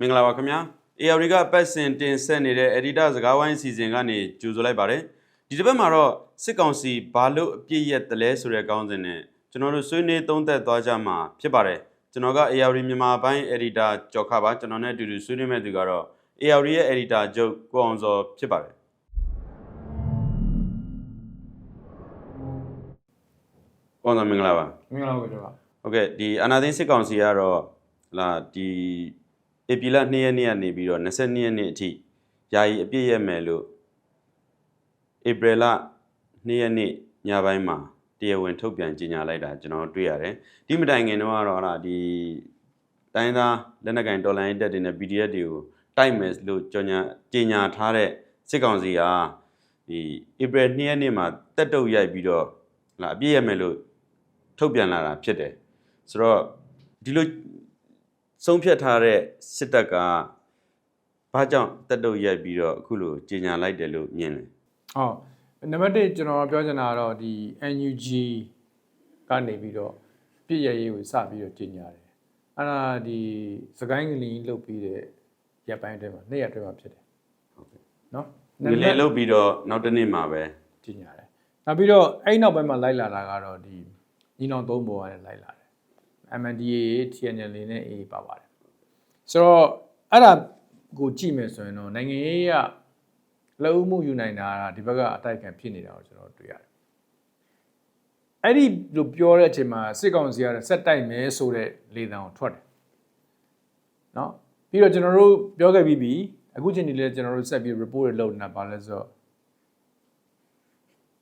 မင်္ဂလာပါခင်ဗျာ AR ကပတ်စင်တင်ဆက်နေတဲ့ editor စကားဝိုင်းအစီအစဉ်ကနေကြိုဆိုလိုက်ပါတယ်ဒီတစ်ပတ်မှာတော့စစ်ကောင်စီဘာလို့အပြစ်ရက်တလဲဆိုတဲ့ကောင်းစဉ်နဲ့ကျွန်တော်တို့ဆွေးနွေးသုံးသပ်သွားကြမှာဖြစ်ပါတယ်ကျွန်တော်က AR မြန်မာပိုင်း editor ကျော်ခပါကျွန်တော်နဲ့အတူတူဆွေးနွေးမဲ့သူကတော့ AR ရဲ့ editor ချုပ်ကိုအောင်စောဖြစ်ပါတယ်ကောင်းစောမင်္ဂလာပါမင်္ဂလာပါကြောပါဟုတ်ကဲ့ဒီအာနာသိန်းစစ်ကောင်စီကတော့လာဒီ ဧပြီလ2ရက်နေ့ကနေပြီးတော့22ရက်နေ့အထိယာယီအပြည့်ရမယ်လို့ဧပြီလ2ရက်နေ့ညပိုင်းမှာတရားဝင်ထုတ်ပြန်ကြေညာလိုက်တာကျွန်တော်တွေ့ရတယ်ဒီမတိုင်ခင်တော့ကတော့ဟာလာဒီတိုင်းသားလက်နက်ကိုင်တော်လိုင်းတက်တွေနဲ့ PDF တွေကိုတိုက်မယ်လို့ကြေညာကြေညာထားတဲ့စစ်ကောင်စီဟာဒီဧပြီ2ရက်နေ့မှာတက်တုတ်ရိုက်ပြီးတော့လာအပြည့်ရမယ်လို့ထုတ်ပြန်လာတာဖြစ်တယ်ဆိုတော့ဒီလို ဆုံးဖြတ်ထားတဲ့စစ်တပ်ကဘာကြောင့်တက်တုတ်ရိုက်ပြီးတော့အခုလိုကြေညာလိုက်တယ်လို့မြင်တယ်ဟုတ်နံပါတ်1ကျွန်တော်ပြောချင်တာကတော့ဒီ NUG ကနေပြီးတော့ပြည့်ရရေးကိုစပြီးတော့ကြီးညာတယ်အဲ့ဒါဒီစကိုင်းကလေးလုတ်ပြီးတဲ့ရက်ပိုင်းအတွင်းမှာနေ့ရက်အတွင်းမှာဖြစ်တယ်ဟုတ်ကဲ့နော်ငလေလုတ်ပြီးတော့နောက်တစ်နေ့မှာပဲကြီးညာတယ်နောက်ပြီးတော့အဲ့နောက်ပိုင်းမှာလိုက်လာတာကတော့ဒီညီနောင်သုံးပေါ်ကနေလိုက်လာတယ် MNDAA TNL နဲ့ AA ပါပါတယ်ဆိုတော့အဲ့ဒါကိုကြည့်မယ်ဆိုရင်တော့နိုင်ငံရေးကလက်ဦးမှုယူနိုင်တာကဒီဘက်ကအတိုက်ခံဖြစ်နေတာကိုကျွန်တော်တွေ့ရတယ်အဲ့ဒီလိုပြောတဲ့အချိန်မှာစစ်ကောင်စီကဆက်တိုက်မဲဆိုတဲ့လေသံကိုထွက်တယ်เนาะပြီးတော့ကျွန်တော်တို့ပြောခဲ့ပြီးပြီအခုချိန်ဒီလဲကျွန်တော်တို့ဆက်ပြီး report တွေလုပ်နေတာပါလဲဆိုတော့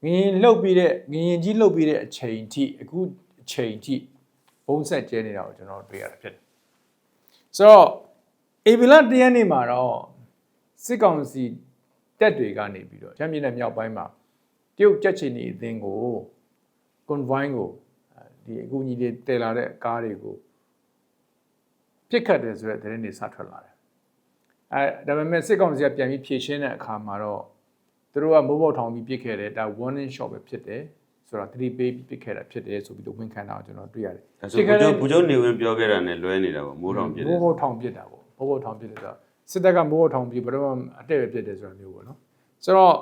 ငရင်လှုပ်ပြီးတဲ့ငရင်ကြီးလှုပ်ပြီးတဲ့အချိန်ထိအခုအချိန်ထိ ဘုံဆက်ကျဲနေတာကိုကျွန်တော်တွေ့ရတာဖြစ်တယ်ဆိုတော့အေဗီလာတရက်နေ့မှာတော့စစ်ကောင်စီတက်တွေကနေပြီးတော့ချမ်းပြည်နယ်မြောက်ပိုင်းမှာတရုတ်ကြက်ချင်နေအသင်းကို convoy ကိုဒီအကူအညီတွေတည်လာတဲ့ကားတွေကိုပြစ်ခတ်တယ်ဆိုတဲ့သတင်းတွေစထွက်လာတယ်အဲဒါပေမဲ့စစ်ကောင်စီကပြန်ပြီးဖြည့်ရှင်းတဲ့အခါမှာတော့သူတို့ကမိုးပေါက်ထောင်ပြီးပြစ်ခဲ့တယ်ဒါ warning shot ပဲဖြစ်တယ် ဆိုတာသတိပေးပြီးပြစ်ခဲ့တာဖြစ်တယ်ဆိုပြီးတော့ဝန်ခံတာကိုကျွန်တော်တွေ့ရတယ်ဒါဆိုဘူချုပ်ဘူချုပ်နေဝင်ပြောခဲ့တာနဲ့လွဲနေတာပေါ့မိုးတော်ပြည့်တယ်မိုးပေါက်ထောင်ပြစ်တာပေါ့မိုးပေါက်ထောင်ပြစ်တယ်ဆိုတော့စစ်တပ်ကမိုးပေါက်ထောင်ပြီးဘယ်တော့မှအတက်ပဲပြစ်တယ်ဆိုတာမျိုးပေါ့နော်ဆိုတော့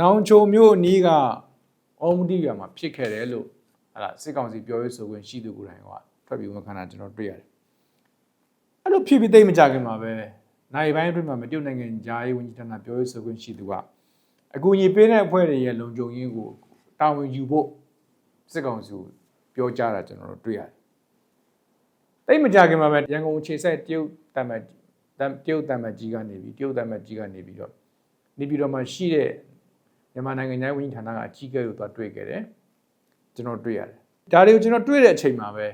နောင်ချိုမျိုးအနီးကအော်မတီရွာမှာဖြစ်ခဲ့တယ်လို့ဟာလာစစ်ကောင်စီပြောရေးဆိုခွင့်ရှိသူကိုယ်တိုင်ကထွက်ပြီးဝန်ခံတာကျွန်တော်တွေ့ရတယ်အဲ့လိုဖြစ်ပြီးသိမကြခင်မှာပဲနိုင်ပိုင်းအတွင်းမှာမတရုတ်နိုင်ငံဂျာရေးဝန်ကြီးဌာနပြောရေးဆိုခွင့်ရှိသူကအကူအညီပေးတဲ့အဖွဲ့တွေရဲ့လုံခြုံရေးကို တာဝန်ယူဖို့စစ်ကောင်စီကိုပြောကြားတာကျွန်တော်တို့တွေ့ရတယ်တိတ်မကြခင်မှာပဲရန်ကုန်ခြေဆက်တရုတ်တမတ်တမ်တရုတ်တမတ်ကြီးကနေပြီးတရုတ်တမတ်ကြီးကနေပြီးတော့နေပြည်တော်မှာရှိတဲ့မြန်မာနိုင်ငံသားဝန်ကြီးဌာနကအကြီးအကဲတို့သွားတွေ့ခဲ့တယ်ကျွန်တော်တွေ့ရတယ်ဒါတွေကိုကျွန်တော်တွေ့တဲ့အချိန်မှာပဲ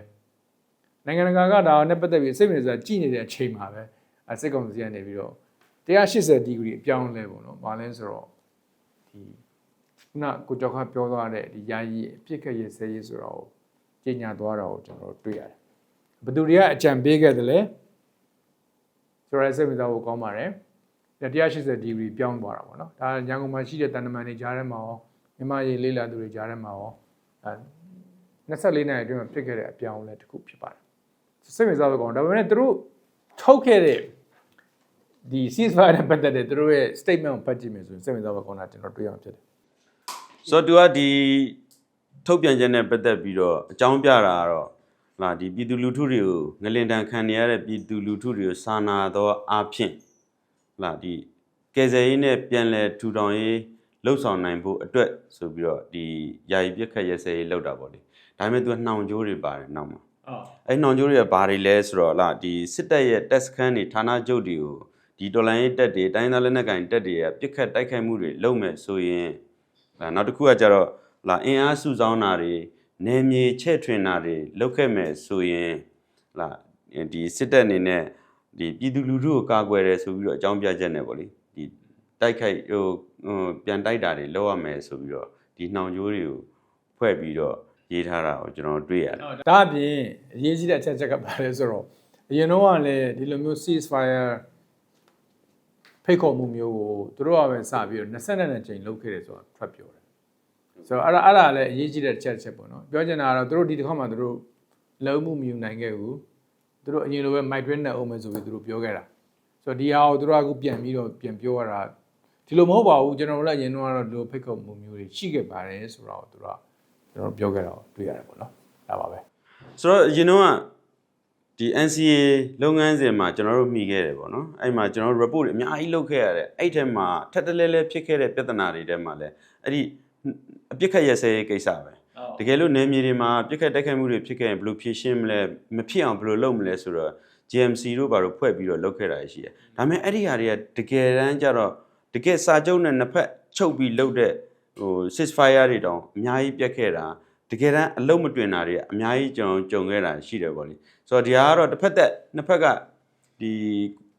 နိုင်ငံတကာကဒါနဲ့ပတ်သက်ပြီးစိတ်ဝင်စားကြည့်နေတဲ့အချိန်မှာပဲအစစ်ကောင်စီကနေပြီးတော့180ဒီဂရီအပြောင်းလဲပေါ့နော်။ဘာလဲဆိုတော့ဒီ ခုနကိုကျော်ခပြောသွားတဲ့ဒီယာယီအပြစ်ခက်ရဆဲရေးဆိုတော့ကြီးညာသွားတာကိုကျွန်တော်တွေ့ရတယ်။ဘယ်သူတွေကအကြံပေးခဲ့တယ်လဲဆိုရဲစိတ်ဝင်စားဖို့ကောင်းပါတယ်။ဒါ180ဒီဂရီပြောင်းသွားတာပေါ့နော်။ဒါရန်ကုန်မှာရှိတဲ့တန်တမန်တွေကြားထဲမှာရောမြန်မာရေးလေးလာသူတွေကြားထဲမှာရောအဲ24နိုင်အတွင်းမှာဖြစ်ခဲ့တဲ့အပြောင်းအလဲတစ်ခုဖြစ်ပါတယ်။စိတ်ဝင်စားဖို့ကောင်းဒါပေမဲ့သူတို့ထုတ်ခဲ့တဲ့ဒီ ceasefire နဲ့ပတ်သက်တဲ့သူတို့ရဲ့ statement ကိုဖတ်ကြည့်မယ်ဆိုရင်စိတ်ဝင်စားဖို့ကောင်းတာကျွန်တော်တွေ့ရမှာဖြစ်တယ် ဆိုတော့သူကဒီထုတ်ပြန်ချက်နဲ့ပတ်သက်ပြီးတော့အကြောင်းပြတာကတော့လာဒီပြည်သူလူထုတွေကိုငလင်တန်ခံနေရတဲ့ပြည်သူလူထုတွေကိုစာနာတော့အဖြစ်လာဒီကယ်ဆယ်ရေးနဲ့ပြန်လည်ထူထောင်ရေးလှုပ်ဆောင်နိုင်ဖို့အတွက်ဆိုပြီးတော့ဒီယာယီပြက်ခတ်ရဲဆဲရေးလှုပ်တာပေါ့လေဒါပေမဲ့သူကနှောင်ကြိုးတွေပါတယ်နောက်မှာအော်အဲ့နှောင်ကြိုးတွေကဘာတွေလဲဆိုတော့လာဒီစစ်တပ်ရဲ့တက်စခန်းတွေဌာနချုပ်တွေကိုဒီတော်လိုင်းရေးတက်တွေတိုင်းသားလက်နက်ကိုင်တက်တွေကပြစ်ခတ်တိုက်ခိုက်မှုတွေလုပ်မယ်ဆိုရင်လာ နောက်တစ်ခုကကြတော့လာအင်အားစုဆောင်းတာတွေနယ်မြေချဲ့ထွင်တာတွေလုပ်ခဲ့မယ်ဆိုရင်လာဒီစစ်တပ်အနေနဲ့ဒီပြည်သူလူထုကိုကာကွယ်တယ်ဆိုပြီးတော့အကြောင်းပြချက်နဲ့ပေါ့လေဒီတိုက်ခိုက်ဟိုဟိုပြန်တိုက်တာတွေလုပ်ရမယ်ဆိုပြီးတော့ဒီနှောင်ကြိုးတွေကိုဖွဲ့ပြီးတော့ရေးထားတာကိုကျွန်တော်တွေ့ရတယ်ဒါအပြင်အရေးကြီးတဲ့အချက်ချက်ကဘာလဲဆိုတော့အရင်တော့ကလည်းဒီလိုမျိုး ceasefire ဖိတ်ခေါ်မှုမျိုးကိုသူတို့ကပဲစပြီးတော့22နှစ်ချိန်လုပ်ခဲ့တယ်ဆိုတာထွက်ပြောတယ်ဆိုတော့အဲ့ဒါအဲ့ဒါလည်းအရေးကြီးတဲ့ချက်ချက်ပေါ့နော်ပြောချင်တာကတော့သူတို့ဒီတစ်ခါမှသူတို့လုံးမှုမယူနိုင်ခဲ့ဘူးသူတို့အရင်လိုပဲ migrant နဲ့အုံးမယ်ဆိုပြီးသူတို့ပြောခဲ့တာဆိုတော့ဒီဟာကိုသူတို့ကအခုပြန်ပြီးတော့ပြန်ပြောရတာဒီလိုမဟုတ်ပါဘူးကျွန်တော်တို့လည်းအရင်တော့ကတော့ဒီလိုဖိတ်ခုတ်မှုမျိုးတွေရှိခဲ့ပါတယ်ဆိုတော့သူတို့ကကျွန်တော်တို့ပြောခဲ့တာကိုတွေ့ရတယ်ပေါ့နော်ဒါပါပဲဆိုတော့အရင်တော့က ဒီ NCA လုပ်ငန်းစဉ်မှာကျွန်တော်တို့မှီခဲ့တယ်ပေါ့နော်အဲ့မှာကျွန်တော်တို့ report တွေအများကြီးလုပ်ခဲ့ရတယ်အဲ့ထဲမှာထက်တလဲလဲဖြစ်ခဲ့တဲ့ပြဿနာတွေထဲမှာလဲအဲ့ဒီအပြစ်ခတ်ရစဲရေးကိစ္စပဲတကယ်လို့နယ်မြေတွေမှာပြစ်ခတ်တိုက်ခိုက်မှုတွေဖြစ်ခဲ့ရင်ဘယ်လိုဖြေရှင်းမလဲမဖြစ်အောင်ဘယ်လိုလုပ်မလဲဆိုတော့ GMC တို့ဘာလို့ဖွဲ့ပြီးတော့လုပ်ခဲ့တာရှိတယ်ဒါပေမဲ့အဲ့ဒီဟာတွေကတကယ်တမ်းကျတော့တကယ်စာချုပ်နဲ့နှစ်ဖက်ချုပ်ပြီးလုပ်တဲ့ဟို ceasefire တွေတောင်အများကြီးပြတ်ခဲ့တာတကယ်တမ်းအလုံးမတွင်တာတွေအများကြီးကျွန်တော်ကြုံခဲ့တာရှိတယ်ပေါ့လေ ဆိုတော့ဒီဟာကတော့တစ်ဖက်သက်နှစ်ဖက်ကဒီ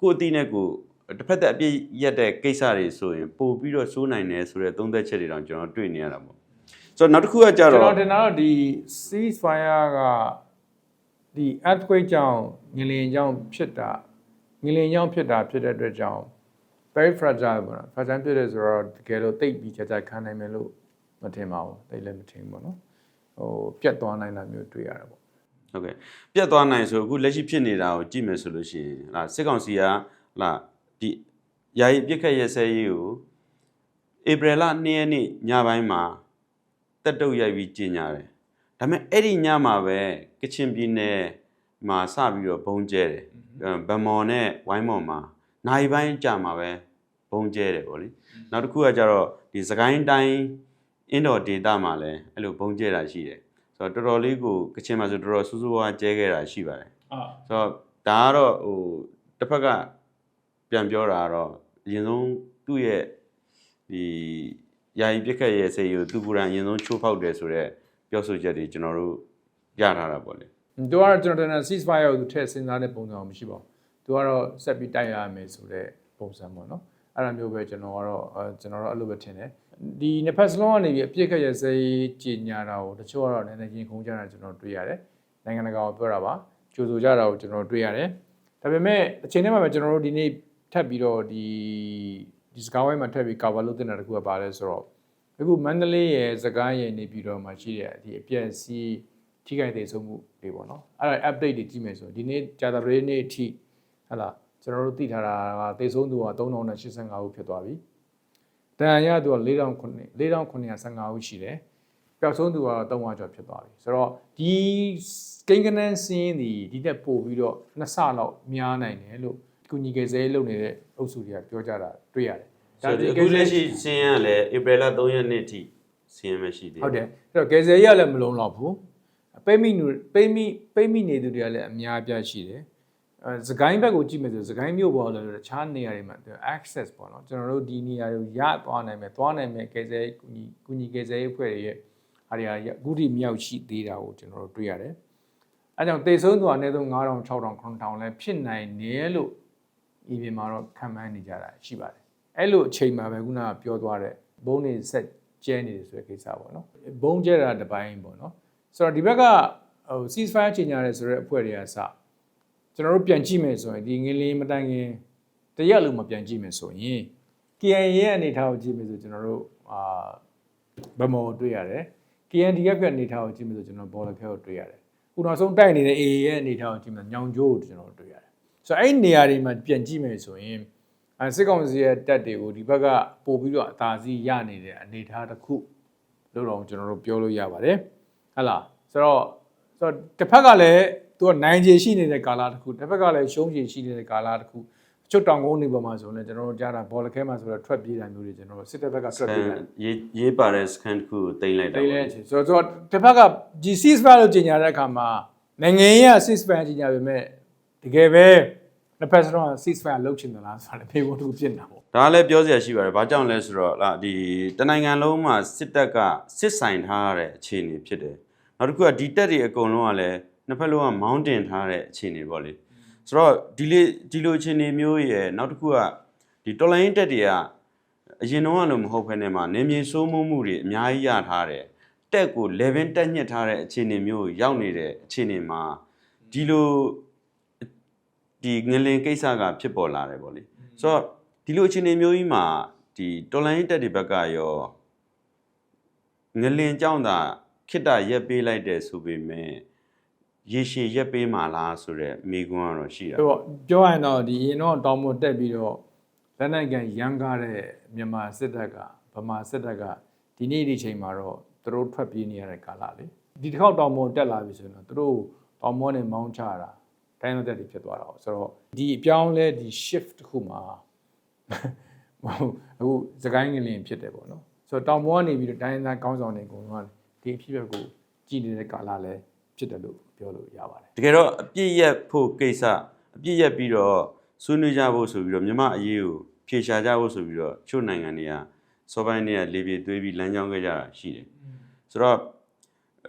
ကိုယ်အတိနဲ့ကိုယ်တစ်ဖက်သက်အပြည့်ရက်တဲ့ကိစ္စတွေဆိုရင်ပို့ပြီးတော့စိုးနိုင်တယ်ဆိုတဲ့သုံးသက်ချက်တွေတောင်ကျွန်တော်တွေ့နေရတာပေါ့ဆိုတော့နောက်တစ်ခုကကြကျွန်တော့တော်တင်တာတော့ဒီ ceasefire ကဒီ earthquake ကြောင့်ငလျင်ကြောင့်ဖြစ်တာငလျင်ကြောင့်ဖြစ်တာဖြစ်တဲ့အတွက်ကြောင့် very fragile ပေါ့နော် fragile ဖြစ်တယ်ဆိုတော့တကယ်လို့တိတ်ပြီးကြကြခံနိုင်မယ်လို့မထင်ပါဘူးတိတ်လည်းမထင်ဘူးပေါ့နော်ဟိုပြတ်သွားနိုင်တာမျိုးတွေ့ရတယ်ပေါ့ ဟုတ်ကဲ့ပြတ်သွားနိုင်ဆိုအခုလက်ရှိဖြစ်နေတာကိုကြည့်မယ်ဆိုလို့ရှိရင်ဟာစစ်ကောင်စီကဟာဒီယာယီပြစ်ခတ်ရဲစဲရေးကိုဧပြီလ2ရက်နေ့ညပိုင်းမှာတက်တုတ်ရိုက်ပြီးကြီးညာတယ်ဒါပေမဲ့အဲ့ဒီညမှာပဲကချင်ပြည်နယ်မှာစပြီးတော့ဘုံကျဲတယ်ဗမော်နဲ့ဝိုင်းမော်မှာနိုင်ပိုင်းကြာမှာပဲဘုံကျဲတယ်ပေါ့လေနောက်တစ်ခုကကြတော့ဒီစကိုင်းတိုင်းအင်းတော်ဒေတာမှာလည်းအဲ့လိုဘုံကျဲတာရှိတယ် ဆိုတော့တော်တော်လေးကိုကချင်မှာဆိုတော်တော်ဆူဆူဝါးကျဲခဲ့တာရှိပါတယ်အာဆိုတော့ဒါကတော့ဟိုတစ်ဖက်ကပြန်ပြောတာကတော့အရင်ဆုံးသူ့ရဲ့ဒီယာယီပြစ်ခတ်ရဲ့စေယူသူကိုယ်တိုင်အရင်ဆုံးချိုးဖောက်တယ်ဆိုတော့ပြောဆိုချက်တွေကျွန်တော်တို့ရထားတာပေါ့လေသူကတော့ကျွန်တော်တင်တာ ceasefire ကိုသူထည့်စဉ်းစားတဲ့ပုံစံမရှိပါဘူးသူကတော့ဆက်ပြီးတိုက်ရမယ်ဆိုတဲ့ပုံစံပေါ့နော်အဲ့ဒါမျိုးပဲကျွန်တော်ကတော့အဲကျွန်တော်တော့အဲ့လိုပဲထင်တယ် ဒီနှစ်ဖက်စလုံးကနေပြီးအပြစ်ခတ်ရစေးကြီးညာတာကိုတချို့ကတော့နည်းနည်းရင်ခုန်ကြတာကျွန်တော်တွေ့ရတယ်နိုင်ငံတကာကိုပြောတာပါကြိုဆိုကြတာကိုကျွန်တော်တွေ့ရတယ်ဒါပေမဲ့အချိန်ထဲမှာပဲကျွန်တော်တို့ဒီနေ့ထပ်ပြီးတော့ဒီဒီစကားဝိုင်းမှာထပ်ပြီး cover လုပ်တင်တာတခုကပါလဲဆိုတော့အခုမန္တလေးရဲ့စကားရဲ့နေပြီးတော့မှရှိတဲ့ဒီအပြည့်စီးထိခိုက်သေးဆုံးမှုတွေပေါ့နော်အဲ့ဒါ update တွေကြည့်မယ်ဆိုရင်ဒီနေ့ကြာသပတေးနေ့အထိဟလာကျွန်တော်တို့သိထားတာကသေဆုံးသူက3085ဦးဖြစ်သွားပြီ တန်ရသူက4900 4915ဦးရှိတယ်ပျောက်ဆုံးသူကတော့300ကျော်ဖြစ်သွားပြီဆိုတော့ဒီကိန်းကနန်းစင်းဒီဒီတက်ပို့ပြီးတော့နှစ်ဆလောက်များနိုင်တယ်လို့ကုညီကေဇဲလုပ်နေတဲ့အုပ်စုတွေကပြောကြတာတွေ့ရတယ်ဆိုတော့အခုလက်ရှိစင်းရလည်းဧပြီလ3ရက်နေ့ထိစင်းရမရှိသေးဟုတ်တယ်အဲ့တော့ကယ်ဆယ်ရလည်းမလုံးတော့ဘူးပိတ်မိနူပိတ်မိပိတ်မိနေသူတွေကလည်းအများအပြားရှိတယ် အဲစကိုင်းဘက်ကိုကြည့်မယ်ဆိုစကိုင်းမြို့ပေါ်လည်းတခြားနေရာတွေမှာ access ပေါ့နော်ကျွန်တော်တို့ဒီနေရာကိုရသွားနိုင်မယ်သွားနိုင်မယ်ကယ်ဆယ်ကူညီကူညီကယ်ဆယ်ရေးအဖွဲ့တွေရဲ့အားတွေကအခုထိမြောက်ရှိသေးတာကိုကျွန်တော်တို့တွေ့ရတယ်အဲကြောင့်တေဆုံးသူအနည်းဆုံး9000 6000 9000လည်းဖြစ်နိုင်တယ်လို့ဒီပြင်မှာတော့ခံမှန်းနေကြတာရှိပါတယ်အဲ့လိုအချိန်မှာပဲခုနကပြောသွားတဲ့ဘုံနေဆက်ကျဲနေတယ်ဆိုတဲ့ကိစ္စပေါ့နော်ဘုံကျဲတာတစ်ပိုင်းပေါ့နော်ဆိုတော့ဒီဘက်ကဟို ceasefire ချိန်ညာတယ်ဆိုတဲ့အဖွဲ့တွေကစ ကျွန်တော်တို့ပြန်ကြည့်မယ်ဆိုရင်ဒီငင်းလေးမတိုင်ခင်တရက်လုံးမပြန်ကြည့်မယ်ဆိုရင် KIA ရဲ့အနေထားကိုကြည့်မယ်ဆိုကျွန်တော်တို့အာဗမော်တွေ့ရတယ် KNDF ရဲ့အနေထားကိုကြည့်မယ်ဆိုကျွန်တော်ဘောလခဲကိုတွေ့ရတယ်ခုနောက်ဆုံးတိုက်နေတဲ့ AA ရဲ့အနေထားကိုကြည့်မယ်ညောင်ကျိုးကိုကျွန်တော်တွေ့ရတယ်ဆိုတော့အဲ့ဒီနေရာတွေမှာပြန်ကြည့်မယ်ဆိုရင်အဲစစ်ကောင်စီရဲ့တက်တွေကိုဒီဘက်ကပို့ပြီးတော့အသာစီးရနေတဲ့အနေထားတစ်ခုလို့တော့ကျွန်တော်တို့ပြောလို့ရပါတယ်ဟဟလားဆိုတော့ဆိုတော့တစ်ဖက်ကလည်း သူကနိုင်ခြေရှိနေတဲ့ကာလတစ်ခုတစ်ဖက်ကလည်းရှုံးခြေရှိနေတဲ့ကာလတစ်ခုချွတ်တောင်ကုန်းနေပေါ်မှာဆိုရင်ကျွန်တော်တို့ကြားတာဘောလခဲမှာဆိုတော့ထွက်ပြေးတာမျိုးတွေကျွန်တော်တို့စစ်တပ်ဘက်ကထွက်ပြေးတာရေးရေးပါတဲ့ scan တစ်ခုကိုတင်လိုက်တာတိတ်ပေါ့လဲလေချင်ဆိုတော့တစ်ဖက်ကဒီ ceasefire လို့ကြေညာတဲ့အခါမှာနိုင်ငံရေးက ceasefire ကြေညာပေမဲ့တကယ်ပဲတစ်ဖက်စလုံးက ceasefire လုပ်ချင်သလားဆိုတာလည်းဖေးဖို့တူဖြစ်နေတာပေါ့ဒါကလည်းပြောစရာရှိပါတယ်။ဘာကြောင့်လဲဆိုတော့လာဒီတနိုင်ငံလုံးမှာစစ်တပ်ကစစ်ဆိုင်ထားတဲ့အခြေအနေဖြစ်တယ်။နောက်တစ်ခုကဒီတက်တွေအကုန်လုံးကလည်း နှစ်ဖက်လုံးကမောင်းတင်ထားတဲ့အခြေအနေပေါ့လေ။ဆိုတော့ဒီလေဒီလိုအခြေအနေမျိုးရဲ့နောက်တစ်ခုကဒီတော်လိုင်းတက်တွေကအရင်တော့ကလို့မဟုတ်ဘဲနဲ့မှာနေမြေစိုးမိုးမှုတွေအများကြီးရထားတယ်။တက်ကို level တက်ညှစ်ထားတဲ့အခြေအနေမျိုးကိုရောက်နေတဲ့အခြေအနေမှာဒီလိုဒီငလင်ကိစ္စကဖြစ်ပေါ်လာတယ်ပေါ့လေ။ဆိုတော့ဒီလိုအခြေအနေမျိုးကြီးမှာဒီတော်လိုင်းတက်တွေဘက်ကရောငလင်ကြောင့်သာခိတ္တရက်ပေးလိုက်တယ်ဆိုပေမဲ့ ရေရှည်ရက်ပေးမှာလားဆိုတော့မိကွန်းကတော့ရှိတာဆိုတော့ပြောရရင်တော့ဒီရင်တော့တောင်ပေါ်တက်ပြီးတော့လက်နိုင်ကန်ရန်ကားတဲ့မြန်မာစစ်တပ်ကဗမာစစ်တပ်ကဒီနေ့ဒီချိန်မှာတော့သူတို့ထွက်ပြေးနေရတဲ့ကာလလေဒီတစ်ခေါက်တောင်ပေါ်တက်လာပြီဆိုရင်တော့သူတို့တောင်ပေါ်နဲ့မောင်းချတာတိုင်းသက်တွေဖြစ်သွားတာပေါ့ဆိုတော့ဒီအပြောင်းလဲဒီ shift တစ်ခုမှာမဟုတ်အခုစကိုင်းငလင်ဖြစ်တယ်ပေါ့နော်ဆိုတော့တောင်ပေါ်ကနေပြီးတော့တိုင်းသားကောင်းဆောင်တွေအကုန်လုံးကဒီအဖြစ်အပျက်ကိုကြည်နေတဲ့ကာလလည်း ဖြစ်တယ်လို့ပြောလို့ရပါတယ်တကယ်တော့အပြစ်ရက်ဖို့ကိစ္စအပြစ်ရက်ပြီးတော့ဆွေးနွေးကြဖို့ဆိုပြီးတော့မြန်မာအရေးကိုဖြေရှာကြဖို့ဆိုပြီးတော့ချို့နိုင်ငံတွေကစောပိုင်းတွေကလေပြေသွေးပြီးလမ်းကြောင်းခဲ့ကြတာရှိတယ်ဆိုတော့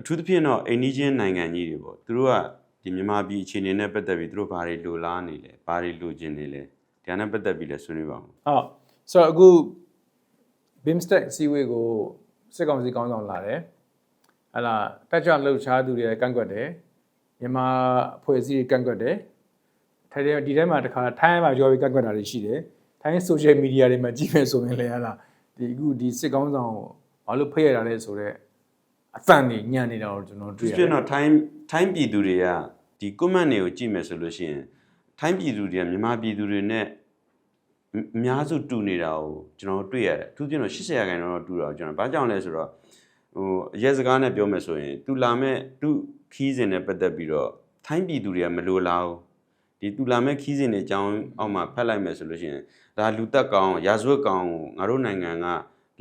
အထူးသဖြင့်တော့အိန္ဒိချင်းနိုင်ငံကြီးတွေပေါ့သူတို့ကဒီမြန်မာပြည်အခြေအနေနဲ့ပတ်သက်ပြီးသူတို့ဘာတွေလိုလားနေလဲဘာတွေလိုချင်နေလဲဒါနဲ့ပတ်သက်ပြီးလည်းဆွေးနွေးပါဦးဟုတ်ဆိုတော့အခု BIMSTEC အစည်းအဝေးကိုစစ်ကောင်စီကောင်းဆောင်လာတယ် ဟလာတက်ကြွလှုပ်ရှားသူတွေကန့်ကွက်တယ်မြန်မာအဖွဲ့အစည်းတွေကန့်ကွက်တယ်ထိုင်တဲ့ဒီထဲမှာတခါထိုင်းမှာကြောပြီးကန့်ကွက်တာတွေရှိတယ်ထိုင်း social media တွေမှာကြည့်မယ်ဆိုရင်လည်းဟလာဒီအခုဒီစစ်ကောင်းဆောင်ကိုဘာလို့ဖိတ်ရတာလဲဆိုတော့အသံနေညံနေတာတော့ကျွန်တော်သူတွေ့ရပြတယ်တော့ထိုင်းထိုင်းပြည်သူတွေကဒီ comment တွေကိုကြည့်မယ်ဆိုလို့ရှိရင်ထိုင်းပြည်သူတွေကမြန်မာပြည်သူတွေနဲ့အအများစုတူနေတာကိုကျွန်တော်တို့တွေ့ရတယ်အထူးသဖြင့်တော့80ရာခိုင်နှုန်းတော့တူတာကိုကျွန်တော်ဘာကြောင့်လဲဆိုတော့ ဟိုအရက်စကားနဲ့ပြောမယ်ဆိုရင်သူလာမဲ့သူခီးစဉ်နဲ့ပတ်သက်ပြီးတော့ထိုင်းပြည်သူတွေကမလိုလားဘူးဒီသူလာမဲ့ခီးစဉ်တွေအကြောင်းအောက်မှာဖတ်လိုက်မယ်ဆိုလို့ရှိရင်ဒါလူတက်ကောင်ရာဇဝတ်ကောင်ကိုငါတို့နိုင်ငံက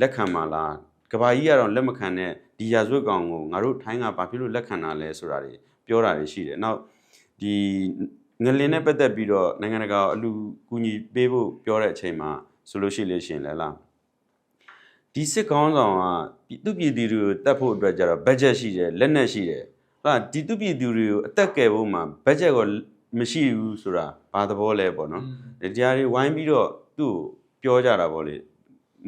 လက်ခံပါလားကဘာကြီးကတော့လက်မခံတဲ့ဒီရာဇဝတ်ကောင်ကိုငါတို့ထိုင်းကဘာဖြစ်လို့လက်ခံတာလဲဆိုတာတွေပြောတာတွေရှိတယ်နောက်ဒီငလင်နဲ့ပတ်သက်ပြီးတော့နိုင်ငံတကာအလူကူညီပေးဖို့ပြောတဲ့အချိန်မှာဆိုလို့ရှိလို့ရှိရင်လည်းလား ဒီစစ်ကောင်းဆောင်ကပြည်သူပြည်သူတွေကိုတတ်ဖို့အတွက်ကြတော့ဘတ်ဂျက်ရှိတယ်လက်နက်ရှိတယ်ဟာဒီသူပြည်သူတွေကိုအသက်ကယ်ဖို့မှာဘတ်ဂျက်ကိုမရှိဘူးဆိုတာဘာသဘောလဲပေါ့နော်ဒီတရားတွေဝိုင်းပြီးတော့သူ့ကိုပြောကြတာပေါ့လေ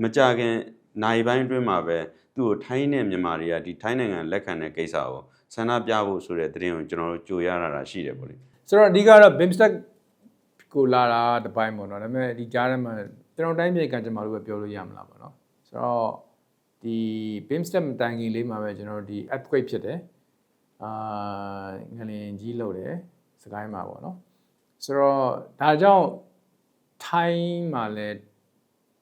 မကြခင်နိုင်ပိုင်းအတွင်းမှာပဲသူ့ကိုထိုင်းနဲ့မြန်မာတွေကဒီထိုင်းနိုင်ငံလက်ခံတဲ့ကိစ္စကိုဆန္ဒပြဖို့ဆိုတဲ့သတင်းကိုကျွန်တော်တို့ကြိုရတာတာရှိတယ်ပေါ့လေဆိုတော့အဓိကတော့ BIMSTEC ကိုလာတာတစ်ပိုင်းပေါ့နော်ဒါပေမဲ့ဒီကြားထဲမှာကျွန်တော်တိုင်းပြည်ကကျွန်တော်တို့ပဲပြောလို့ရမလားပေါ့နော် ဆိုတော့ဒီ BIMSTEC မတိုင်ခင်လေးမှာပဲကျွန်တော်တို့ဒီ earthquake ဖြစ်တယ်အာငလင်ကြီးလှုပ်တယ်စကိုင်းမှာပေါ့နော်ဆိုတော့ဒါကြောင့်ထိုင်းမှာလည်း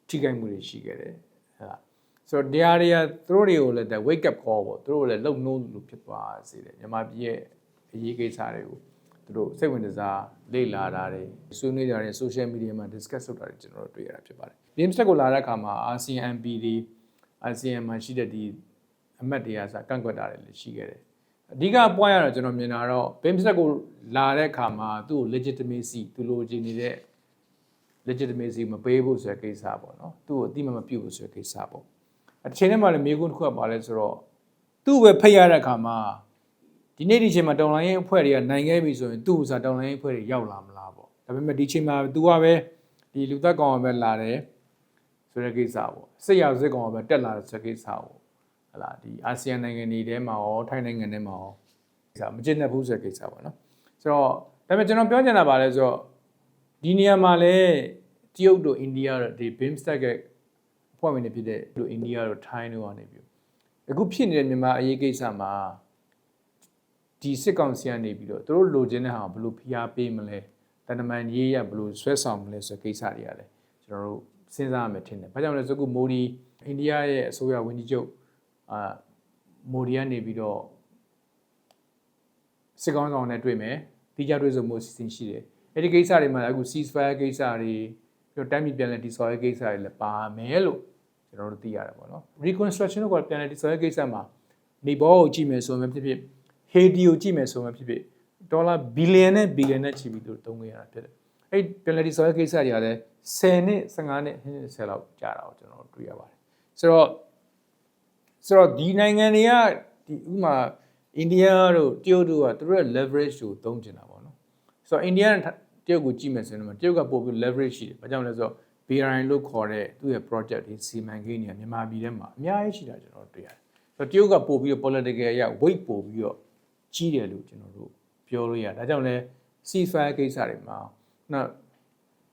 ထိခိုက်မှုတွေရှိခဲ့တယ်ဟဲ့လားဆိုတော့တရားတွေကသူတို့တွေကိုလည်း wake up call ပေါ့သူတို့ကိုလည်းလုံနှိုးလို့ဖြစ်သွားစေတယ်မြန်မာပြည်ရဲ့အရေးကိစ္စတွေကို သူတို့စိတ်ဝင်စားလေ့လာတာတွေဆွေးနွေးကြတဲ့ social media မှာ discuss လုပ်တာတွေကျွန်တော်တို့တွေ့ရတာဖြစ်ပါတယ်။ BIMSTEC ကိုလာတဲ့အခါမှာ ASEAN MP တွေ ASEAN မှာရှိတဲ့ဒီအမတ်တွေကစကန့်ကွက်တာတွေလည်းရှိခဲ့တယ်။အဓိက point ကတော့ကျွန်တော်မြင်တာတော့ BIMSTEC ကိုလာတဲ့အခါမှာသူ့ကို legitimacy သူလိုချင်နေတဲ့ legitimacy မပေးဘူးဆိုတဲ့ကိစ္စပေါ့နော်။သူ့ကိုအတိမမပြုတ်ဘူးဆိုတဲ့ကိစ္စပေါ့။အချိန်ထဲမှာလည်းမေးခွန်းတစ်ခုကပါလဲဆိုတော့သူ့ပဲဖိတ်ရတဲ့အခါမှာ ဒီနေ့ဒီချိန်မှာတောင်လိုင်းရေးအဖွဲ့တွေကနိုင်ခဲ့ပြီဆိုရင်သူ့ဥစားတောင်လိုင်းရေးအဖွဲ့တွေရောက်လာမလားပေါ့ဒါပေမဲ့ဒီချိန်မှာ तू ကပဲဒီလူသက်ကောင်ကပဲလာတယ်ဆိုတဲ့ကိစ္စပေါ့စစ်ရောက်စစ်ကောင်ကပဲတက်လာတဲ့ဆိုတဲ့ကိစ္စပေါ့ဟလာဒီအာဆီယံနိုင်ငံတွေထဲမှာရောထိုင်းနိုင်ငံထဲမှာရောကိစ္စမကျင့်တတ်ဘူးဆိုတဲ့ကိစ္စပေါ့နော်ဆိုတော့ဒါပေမဲ့ကျွန်တော်ပြောချင်တာပါလဲဆိုတော့ဒီနေရာမှာလဲတရုတ်တို့အိန္ဒိယတို့ဒီ BIMSTEC ရဲ့အဖွဲ့ဝင်တွေဖြစ်တဲ့တို့အိန္ဒိယတို့ထိုင်းတို့ကနေပြီးအခုဖြစ်နေတဲ့မြန်မာအရေးကိစ္စမှာ ဒီစစ်ကောင်စီကနေပြီးတော့သူတို့လိုချင်တဲ့ဟာကိုဘယ်လိုဖိအားပေးမလဲတန်တမန်ရေးရဘယ်လိုဆွဲဆောင်မလဲဆိုတဲ့ကိစ္စတွေကလည်းကျွန်တော်တို့စဉ်းစားရမယ်ထင်တယ်။ဘာကြောင့်လဲဆိုတော့အခုမိုဒီအိန္ဒိယရဲ့အစိုးရဝန်ကြီးချုပ်အာမိုဒီကနေပြီးတော့စစ်ကောင်ဆောင်နဲ့တွေ့မယ်။တိကျတွေ့ဆုံမှုအစီအစဉ်ရှိတယ်။အဲဒီကိစ္စတွေမှာအခု ceasefire ကိစ္စတွေပြီးတော့တိုင်းပြည်ပြန်လည်တည်ဆော်ရေးကိစ္စတွေလည်းပါမယ်လို့ကျွန်တော်တို့သိရတယ်ပေါ့နော်။ reconstruction ကပြန်လည်တည်ဆော်ရေးကိစ္စမှာနေဘောကိုကြည့်မယ်ဆိုရင်ဖြစ်ဖြစ် ဟေဒီကိုကြည့်မယ်ဆိုမှဖြစ်ဖြစ်ဒေါ်လာဘီလီယံနဲ့ဘီလီယံနဲ့ချီပြီးသူတုံးခဲ့ရတာဖြစ်တယ်။အဲ့ပင်လတီဆိုတဲ့ကိစ္စတွေကလည်း10နှစ်15နှစ်10လောက်ကြာတာကိုကျွန်တော်တွေ့ရပါတယ်။ဆိုတော့ဆိုတော့ဒီနိုင်ငံတွေကဒီဥမာအိန္ဒိယတို့တရုတ်တို့ကသူတို့ရဲ့ leverage ကိုသုံးကျင်တာပေါ့နော်။ဆိုတော့အိန္ဒိယနဲ့တရုတ်ကိုကြည့်မယ်ဆိုရင်တော့တရုတ်ကပို့ပြီး leverage ရှိတယ်။ဘာကြောင့်လဲဆိုတော့ BRI လို့ခေါ်တဲ့သူ့ရဲ့ project ဒီစီမံကိန်းတွေကမြန်မာပြည်ထဲမှာအများကြီးရှိတာကျွန်တော်တွေ့ရတယ်။ဆိုတော့တရုတ်ကပို့ပြီးတော့ political အရ weight ပို့ပြီးတော့ ကြီးတယ်လို့ကျွန်တော်တို့ပြောလို့ရတယ်။ဒါကြောင့်လဲ ceasefire ကိစ္စတွေမှာနောက်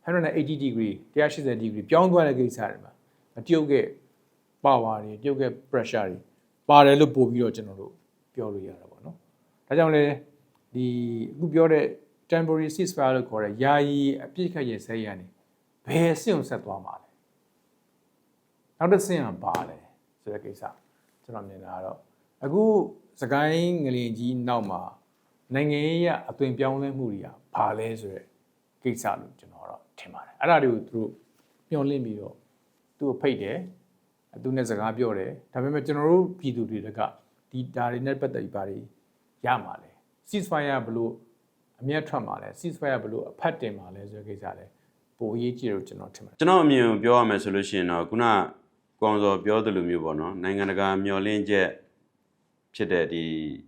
180 degree 180 degree ပြောင်းသွားတဲ့ကိစ္စတွေမှာတရုတ်က power တွေတရုတ်က pressure တွေပါတယ်လို့ပို့ပြီးတော့ကျွန်တော်တို့ပြောလို့ရတာပေါ့နော်။ဒါကြောင့်လဲဒီအခုပြောတဲ့ temporary ceasefire လို့ခေါ်တဲ့ယာယီအပြစ်ခတ်ရဲ့ဆဲရနေဘယ်အဆင့်ကိုဆက်သွားမှာလဲနောက်တစ်ဆင့်ကဘာလဲဆိုတဲ့ကိစ္စကျွန်တော်မြင်တာကတော့အခု စကိုင်းငလင်ကြီးနောက်မှာနိုင်ငံရေးရအသွင်ပြောင်းလဲမှုတွေကဘာလဲဆိုတဲ့ကိစ္စလို့ကျွန်တော်တော့ထင်ပါတယ်အဲ့ဒါတွေကိုသူတို့မျှော်လင့်ပြီးတော့သူ့ကိုဖိတ်တယ်သူနဲ့စကားပြောတယ်ဒါပေမဲ့ကျွန်တော်တို့ပြည်သူတွေကဒီဒါတွေနဲ့ပတ်သက်ပြီးဘာတွေရမှာလဲ ceasefire ဘလို့အမျက်ထွက်မှာလဲ ceasefire ဘလို့အဖတ်တင်မှာလဲဆိုတဲ့ကိစ္စလဲပိုအရေးကြီးတယ်လို့ကျွန်တော်ထင်ပါတယ်ကျွန်တော်အမြင်ကိုပြောရမယ်ဆိုလို့ရှိရင်တော့ခုနကောင်စောပြောသလိုမျိုးပေါ့နော်နိုင်ငံတကာမျှော်လင့်ချက် ဖြစ်တဲ့ဒီ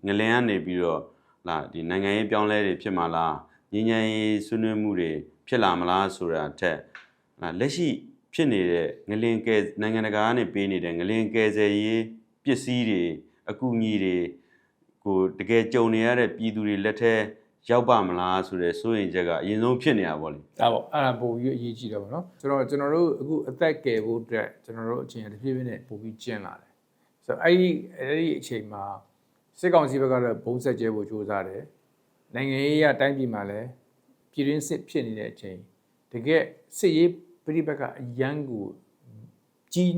ငလင်ကနေပြီးတော့လာဒီနိုင်ငံရေးပြောင်းလဲတွေဖြစ်မှာလားငြိမ်းချမ်းရေးဆွေးနွေးမှုတွေဖြစ်လာမလားဆိုတာအထက်လာလက်ရှိဖြစ်နေတဲ့ငလင်ကဲနိုင်ငံတကာကနေပေးနေတဲ့ငလင်ကဲဆယ်ရေးပစ္စည်းတွေအကူအညီတွေကိုတကယ်ကြုံနေရတဲ့ပြည်သူတွေလက်ထဲရောက်ပါမလားဆိုတဲ့စိုးရင်ချက်ကအရင်ဆုံးဖြစ်နေတာပေါ့လေဒါပေါ့အဲ့ဒါပိုပြီးအရေးကြီးတယ်ပေါ့နော်ဆိုတော့ကျွန်တော်တို့အခုအသက်ကယ်ဖို့အတွက်ကျွန်တော်တို့အချိန်တစ်ပြေးပြေးနဲ့ပိုပြီးကျင်းလာတယ် ဆိုတော့အဲ့ဒီအဲ့ဒီအချိန်မှာစစ်ကောင်စီဘက်ကတော့ဘုံဆက်ကျဲဖို့ကြိုးစားတယ်နိုင်ငံရေးအတိုင်းပြည်မှာလည်းပြည်ရင်းစစ်ဖြစ်နေတဲ့အချိန်တကယ်စစ်ရေးပြိပက္ခအရန်ကိုကြီး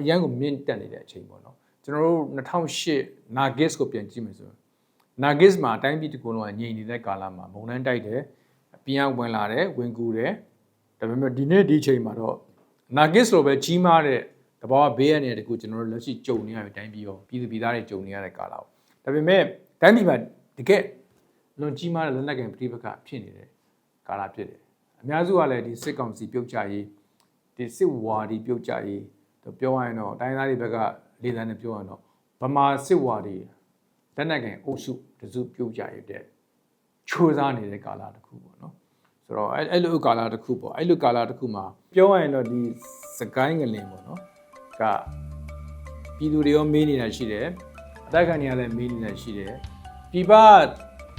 အရန်ကိုမြင့်တက်နေတဲ့အချိန်ပေါ့နော်ကျွန်တော်တို့2008 Nagis ကိုပြန်ကြည့်မယ်ဆိုရင် Nagis မှာအတိုင်းပြည်တစ်ခုလုံးကငြိမ်နေတဲ့ကာလမှာမုန်တိုင်းတိုက်တယ်ပြင်းအောင်ဝင်လာတယ်ဝင်ကူတယ်ဒါပေမဲ့ဒီနေ့ဒီချိန်မှာတော့ Nagis လိုပဲကြီးမားတဲ့ တဘာဝဘေးရနေတဲ့တကူကျွန်တော်တို့လက်ရှိကြုံနေရတဲ့တိုင်းပြည်ရောပြည်သူပြည်သားတွေကြုံနေရတဲ့ကာလပေါ့ဒါပေမဲ့တိုင်းပြည်မှာတကယ်လွန်ကြီးမားတဲ့လက်နက်ကန်ပြိပက္ခဖြစ်နေတဲ့ကာလဖြစ်တယ်အများစုကလည်းဒီစစ်ကောင်စီပြုတ်ချရေးဒီစစ်ဝါဒီပြုတ်ချရေးတော့ပြောရရင်တော့တိုင်းသားတွေဘက်ကလေသံနဲ့ပြောရရင်တော့ဗမာစစ်ဝါဒီလက်နက်ကန်အုပ်စုတစုပြုတ်ချရေးတဲ့ချိုးစားနေတဲ့ကာလတစ်ခုပေါ့နော်ဆိုတော့အဲ့အဲ့လိုကာလတစ်ခုပေါ့အဲ့လိုကာလတစ်ခုမှာပြောရရင်တော့ဒီစကိုင်းငလင်ပေါ့နော် ကပြည်သူတွေရောမေးနေတာရှိတယ်အတိုက်ခံတွေကလည်းမေးနေတာရှိတယ်ပြည်ပ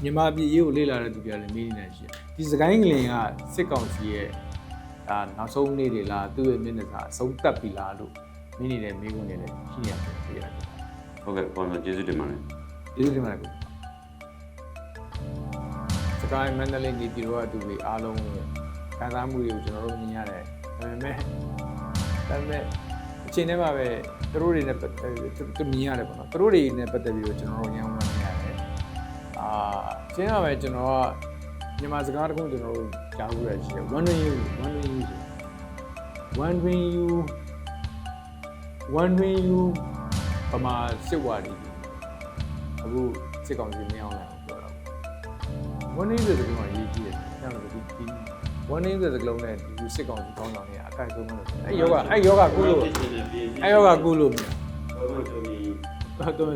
မြန်မာပြည်ရေးကိုလေ့လာတဲ့သူတွေကလည်းမေးနေတာရှိတယ်ဒီစကိုင်းငလင်ကစစ်ကောင်စီရဲ့ဒါနောက်ဆုံးနေ့တွေလားသူ့ရဲ့မျက်နှာစာအဆုံးသက်ပြီလားလို့မေးနေတဲ့မေးခွန်းတွေလည်းရှိနေတယ်ပြရတယ်ဟုတ်ကဲ့ကောင်စောကျေးဇူးတင်ပါတယ်ကျေးဇူးတင်ပါတယ်ကိုစကိုင်းမန္တလေးဒီပြည်တော်ကသူတွေအားလုံးရဲ့ခံစားမှုတွေကိုကျွန်တော်တို့မြင်ရတယ်ဒါပေမဲ့ဒါပေမဲ့အ ချိန်ထဲမှာပဲသူတို့တွေနဲ့ပတ်သက်သူသူမြင်ရတယ်ပေါ့နော်သူတို့တွေနဲ့ပတ်သက်ပြီးတော့ကျွန်တော်တို့ရန်ကုန်မှာမြင်ရတယ်အာအချိန်ထဲမှာပဲကျွန်တော်ကမြန်မာစကားတစ်ခုကျွန်တော်တို့ကြားလို့ရရှိတယ် wondering you wondering you ဆို wondering you wondering you ပမာစစ်ဝါဒီအခုစစ်ကောင်စီမင်းအောင်လာပြောတော့ warning ဆိုတဲ့ကောင် warning ဆိုတဲ့ကလုံးနဲ့ဒီစစ်ကောင်စီကောင်းဆောင်နေအခိုက်ဆုံးလို့အဲ့ယောဂအဲ့ယောဂကုလို့အဲ့ယောဂကုလို့မြင်ဟုတ်တော့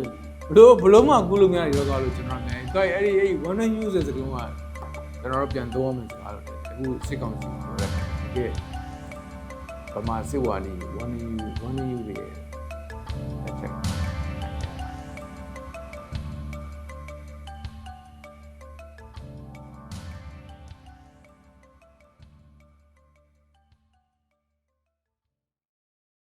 ဘလို့ဘလို့မှကုလို့မရယောဂလို့ကျွန်တော်နိုင်တော့အဲ့ဒီအဲ့ warning use ဆိုတဲ့ကလုံးကကျွန်တော်တို့ပြန်သုံးအောင်ဆိုတာလို့အခုစစ်ကောင်စီပြောတဲ့ဒီဗမာစစ်ဝါဒီ warning you warning you တွေ